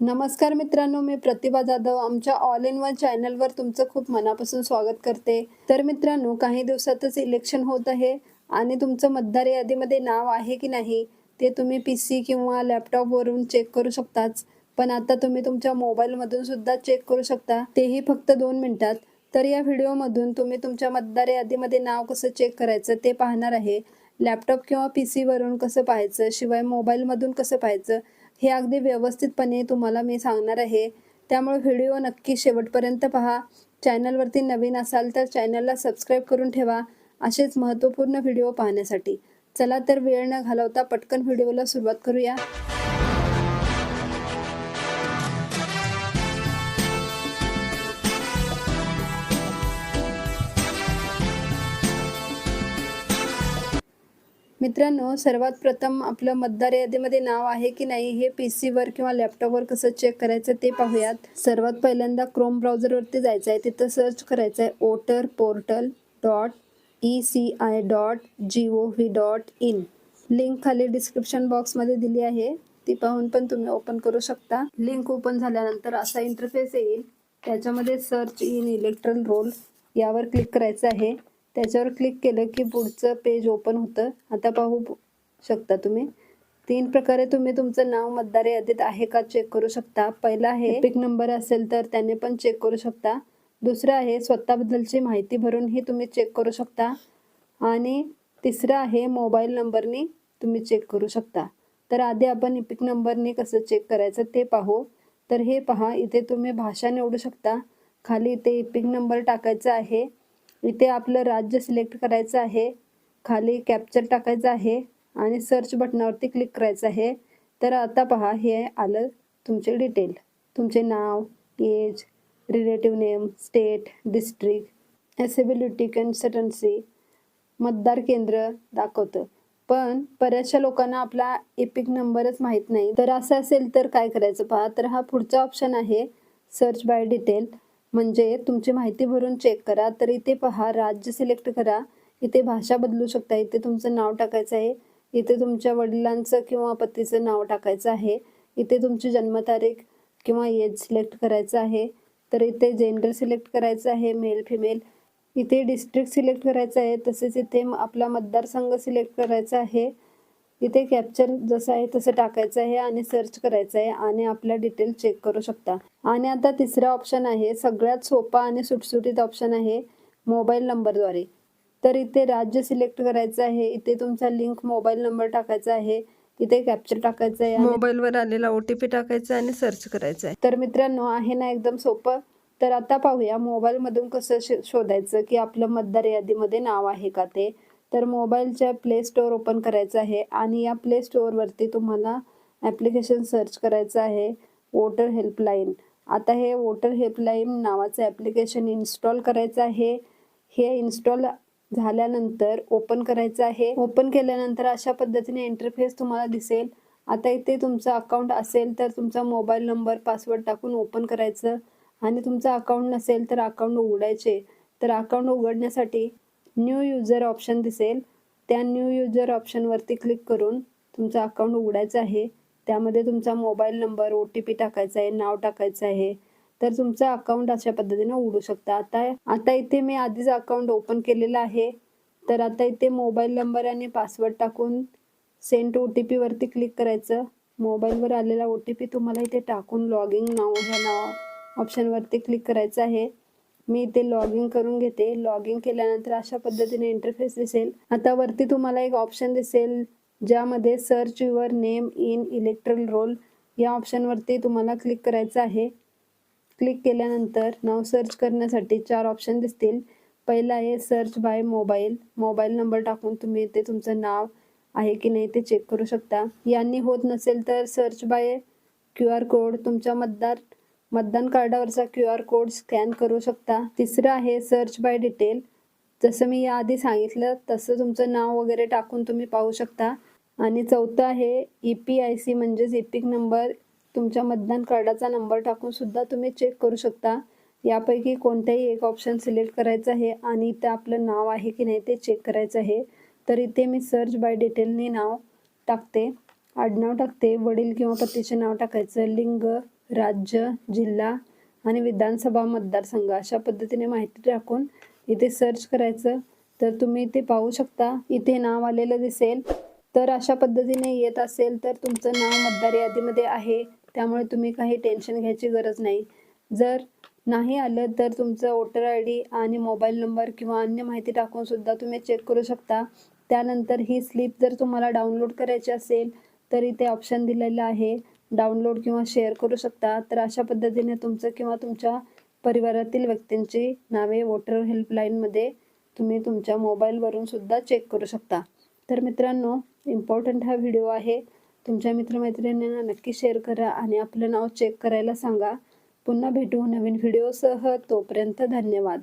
नमस्कार मित्रांनो मी प्रतिभा जाधव. आमच्या ऑल इन वन चॅनलवर तुमचं खूप मनापासून स्वागत करते. तर मित्रांनो काही दिवसातच इलेक्शन होत आहे आणि तुमचं मतदार यादीमध्ये नाव आहे की नाही ते तुम्ही पी सी किंवा लॅपटॉपवरून चेक करू शकताच पण आता तुम्ही तुमच्या मोबाईलमधून सुद्धा चेक करू शकता. तेही फक्त दोन मिनटात. तर या व्हिडिओमधून तुम्ही तुमच्या मतदार यादीमध्ये नाव कसं चेक करायचं ते पाहणार आहे. लॅपटॉप किंवा पी सीवरून कसं पाहायचं? शिवाय मोबाईलमधून कसं पाहायचं? हे अगदी व्यवस्थितपणे तुम्हाला मी सांगणार आहे. त्यामुळे व्हिडिओ नक्की शेवटपर्यंत पहा. चॅनलवरती नवीन असाल तर चॅनलला सबस्क्राईब करून ठेवा. असेच महत्त्वपूर्ण व्हिडिओ पाहण्यासाठी. चला तर वेळ न घालवता पटकन व्हिडिओला सुरुवात करूया. मित्रांनो सर्वात प्रथम आपलं मतदार यादीमध्ये नाव आहे की नाही हे पी सीवर किंवा लॅपटॉपवर कसं चेक करायचं ते पाहूयात. सर्वात पहिल्यांदा क्रोम ब्राउझरवरती जायचं आहे. तिथं सर्च करायचं आहे voter portal dot E C I dot G O V dot in link खाली डिस्क्रिप्शन बॉक्समध्ये दिली आहे. ती पाहून पण तुम्ही ओपन करू शकता. लिंक ओपन झाल्यानंतर असा इंटरफेस येईल. त्याच्यामध्ये सर्च इन इलेक्ट्रल रोल यावर क्लिक करायचं आहे. त्याच्यावर क्लिक केलं की पुढचं पेज ओपन होतं. आता पाहू शकता तुम्ही. तीन प्रकारे तुम्ही तुमचं नाव मतदार यादीत आहे का चेक करू शकता. पहिला आहे पिक नंबर असेल तर त्याने पण चेक करू शकता. दुसरं आहे स्वतःबद्दलची माहिती भरूनही तुम्ही चेक करू शकता. आणि तिसरं आहे मोबाईल नंबरनी तुम्ही चेक करू शकता. तर आधी आपण इपिक नंबरने कसं चेक करायचं ते पाहू. तर हे पहा इथे तुम्ही भाषा निवडू शकता. खाली इथे इपिक नंबर टाकायचा आहे. इथे आपलं राज्य सिलेक्ट करायचं आहे. खाली कॅप्चर टाकायचं आहे आणि सर्च बटनावरती क्लिक करायचं आहे. तर आता पहा हे आलं तुमचे डिटेल तुमचे नाव age relative name state district assembly constituency मतदार केंद्र दाखवतं. पण बऱ्याचशा लोकांना आपला एपिक नंबरच माहीत नाही. तर असं असेल तर काय करायचं पहा. तर हा पुढचा ऑप्शन आहे सर्च बाय डिटेल म्हणजे तुमची माहिती भरून चेक करा तर इथे पहा राज्य सिलेक्ट करा. इथे भाषा बदलू शकता. इथे तुमचं नाव टाकायचं आहे. इथे तुमच्या वडिलांचं किंवा पतीचं नाव टाकायचं आहे. इथे तुमची जन्मतारीख किंवा एज सिलेक्ट करायचं आहे. तर इथे जेंडर सिलेक्ट करायचं आहे मेल फिमेल इथे डिस्ट्रिक्ट सिलेक्ट करायचं आहे. तसेच इथे आपला मतदारसंघ सिलेक्ट करायचा आहे. इथे कॅप्चर जसं आहे तसं टाकायचं आहे आणि सर्च करायचं आहे आणि आपल्या डिटेल चेक करू शकता. आणि आता तिसरा ऑप्शन आहे सगळ्यात सोपा आणि सुटसुटीत ऑप्शन आहे मोबाईल नंबरद्वारे तर इथे राज्य सिलेक्ट करायचं आहे इथे तुमचा लिंक मोबाईल नंबर टाकायचा आहे इथे कॅप्चर टाकायचं आहे मोबाईलवर आलेला ओ टी पी टाकायचा आणि सर्च करायचं आहे. तर मित्रांनो आहे ना एकदम सोपं? तर आता पाहूया मोबाईलमधून कसं शोधायचं की आपलं मतदार यादीमध्ये नाव आहे का ते. तर मोबाईलच्या प्ले स्टोअर ओपन करायचं आहे आणि या प्ले स्टोअरवरती तुम्हाला ॲप्लिकेशन सर्च करायचं आहे वोटर हेल्पलाईन आता हे वोटर हेल्पलाईन नावाचं ॲप्लिकेशन इन्स्टॉल करायचं आहे. हे इन्स्टॉल झाल्यानंतर ओपन करायचं आहे. ओपन केल्यानंतर अशा पद्धतीने इंटरफेस तुम्हाला दिसेल. आता इथे तुमचं अकाउंट असेल तर तुमचा मोबाईल नंबर पासवर्ड टाकून ओपन करायचं. आणि तुमचं अकाउंट नसेल तर अकाउंट उघडायचे. तर अकाउंट उघडण्यासाठी न्यू युजर ऑप्शन दिसेल. त्या न्यू युजर ऑप्शनवरती क्लिक करून तुमचं अकाउंट उघडायचं आहे. त्यामध्ये तुमचा mobile number O T P टाकायचा आहे नाव टाकायचं आहे. तर तुमचं अकाउंट अशा पद्धतीने उघडू शकता. आता आता इथे मी आधीच अकाउंट ओपन केलेलं आहे. तर आता इथे मोबाईल नंबर आणि पासवर्ड टाकून सेंट ओ टी पीवरती क्लिक करायचं. मोबाईलवर आलेला ओ टी पी तुम्हाला इथे टाकून लॉगिंग नाव ह्या नाव ऑप्शनवरती क्लिक करायचं आहे. मी इथे लॉग इन करून घेते. लॉग इन केल्यानंतर अशा पद्धतीने इंटरफेस दिसेल. आता वरती तुम्हाला एक ऑप्शन दिसेल ज्यामध्ये search your name in electoral roll या ऑप्शनवरती तुम्हाला क्लिक करायचं आहे. क्लिक केल्यानंतर नाव सर्च करण्यासाठी चार ऑप्शन दिसतील. पहिला आहे search by mobile mobile number टाकून तुम्ही इथे तुमचं नाव आहे की नाही ते चेक करू शकता. यांनी होत नसेल तर search by Q R code तुमच्या मतदार मतदान कार्डावरचा क्यू आर कोड स्कॅन करू शकता. तिसरं आहे सर्च बाय डिटेल जसं मी याआधी सांगितलं तसं तुमचं नाव वगैरे टाकून तुम्ही पाहू शकता. आणि चौथं आहे ई पी आय सी म्हणजेच इपिक नंबर तुमच्या मतदान कार्डाचा नंबर टाकून सुद्धा तुम्ही चेक करू शकता. यापैकी कोणत्याही एक ऑप्शन सिलेक्ट करायचं आहे आणि इथं आपलं नाव आहे की नाही ते चेक करायचं आहे. तर इथे मी सर्च बाय डिटेलने नाव टाकते. आडनाव टाकते वडील किंवा पतीचे नाव टाकायचं लिंग राज्य जिल्हा आणि विधानसभा मतदारसंघ अशा पद्धतीने माहिती टाकून इथे सर्च करायचं. तर तुम्ही इथे पाहू शकता इथे नाव आलेलं दिसेल. तर अशा पद्धतीने येत असेल तर तुमचं नाव मतदार यादीमध्ये आहे. त्यामुळे तुम्ही काही टेन्शन घ्यायची गरज नाही. जर नाही आलं तर तुमचं वोटर आय डी आणि मोबाईल नंबर किंवा अन्य माहिती टाकून सुद्धा तुम्ही चेक करू शकता. त्यानंतर ही स्लिप जर तुम्हाला डाउनलोड करायची असेल तर इथे ऑप्शन दिलेलं आहे. डाउनलोड किंवा शेअर करू शकता. तर अशा पद्धतीने तुमचं किंवा तुमच्या परिवारातील व्यक्तींची नावे वोटर हेल्पलाईनमध्ये तुम्ही तुमच्या मोबाईलवरून सुद्धा चेक करू शकता. तर मित्रांनो इम्पॉर्टंट हा व्हिडिओ आहे. तुमच्या मित्रमैत्रिणींना नक्की शेअर करा आणि आपलं नाव चेक करायला सांगा. पुन्हा भेटू नवीन व्हिडिओसह तोपर्यंत धन्यवाद.